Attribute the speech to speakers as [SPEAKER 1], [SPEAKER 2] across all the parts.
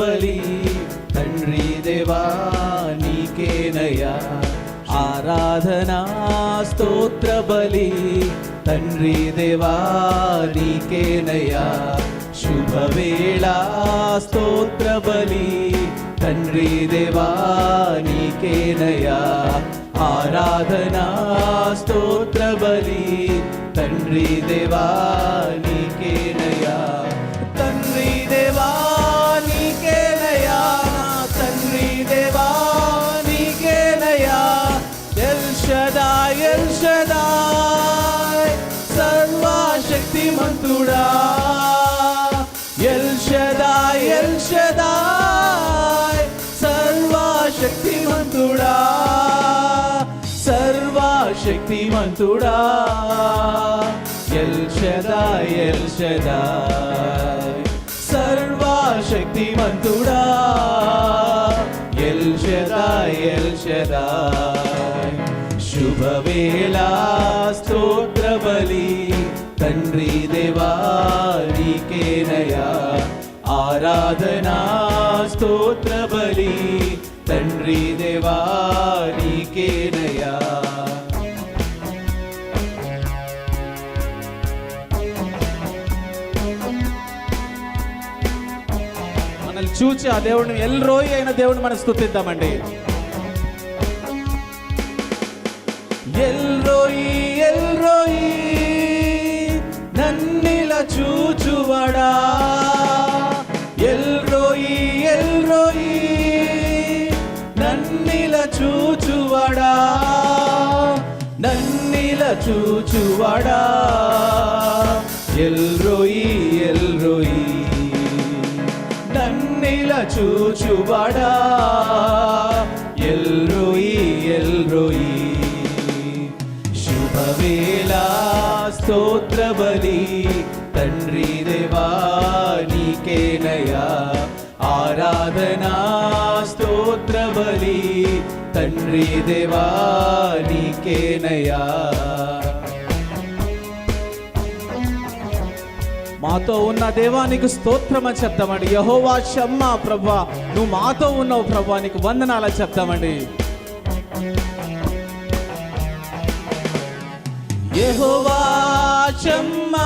[SPEAKER 1] బలి తండ్రి దేవా నీకేనయా ఆరాధనా స్తోత్ర బలి తండ్రి దేవా నీకేనయా శుభవేళ స్తోత్ర బలి తండ్రి దేవా నీకేనయా ఆరాధనా స్తోత్ర బలి తండ్రి దేవా నీకేనయా షదాయ్ సర్వశక్తిమంతుడా. ఎల్ షదాయ్ ఎల్ షదాయ్ సర్వశక్తిమంతుడా. సర్వశక్తిమంతుడా. ఎల్ షదాయ్ ఎల్ షదాయ్ సర్వశక్తిమంతుడా. ఎల్ షదాయ్ ఎల్ షదాయ్ శుభవేళ స్తోత్రబలి. తండ్రి దేవానికేనయా. ఆరాధనా స్తోత్రబలి. తండ్రి దేవానికేనయా. మనల్ని చూచి ఆ దేవుడిని ఎల్రోయి అయిన దేవుడిని మనం స్థుతిద్దామండి ఎల్రోయి ఎల్రోయి నన్నిలా చూచువడా? ఎల్రోయి ఎల్రోయి నన్నిల చూచువడా? నన్నిలా చూచువడా? ఎల్రోయి ఎల్రోయి నన్నిల చూచువడా? ఆరాధనా స్తోత్ర బలి తండ్రి దేవా నీకేనయా మాతో ఉన్న దేవానికి స్తోత్రం చెప్తామండి. యహోవా షమ్మ ప్రభా. నువ్వు మాతో ఉన్నావు ప్రభా నీకు వందనాలు చెప్తామండి. యహోవా షమ్మ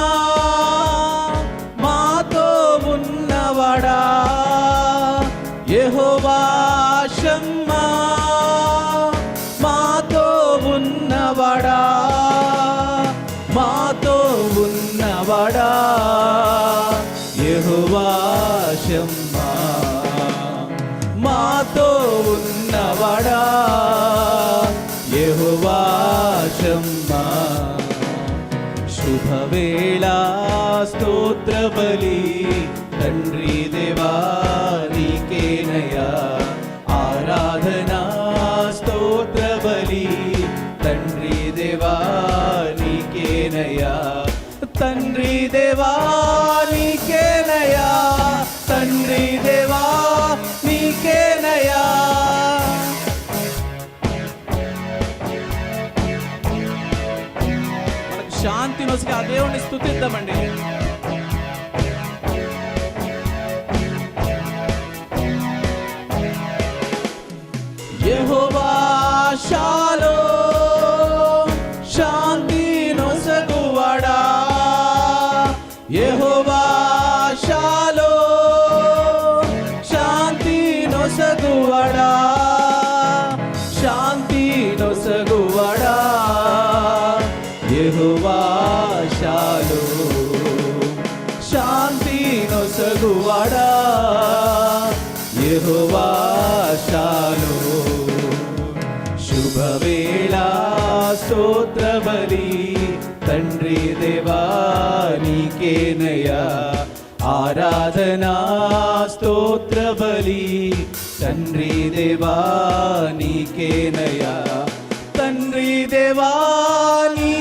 [SPEAKER 1] శుభవేళ స్తోత్ర బలి తండ్రి దేవా నీకేనయా ఆరాధనా స్తోత్ర బలి తండ్రి దేవా శాంతి నొసగి ఆ దేవుని స్థుతిద్దామండి యెహోవా షాలో శాంతి నొసగువాడా యెహోవా షాలో శాంతి నొసగువాడా చలువాడా యహోవాషాలు శుభవేళ స్తోత్రబలి. తండ్రి దేవానికేనయా ఆరాధనా స్తోత్రబలి. తండ్రి దేవానికేనయా తండ్రి దేవానికేనయా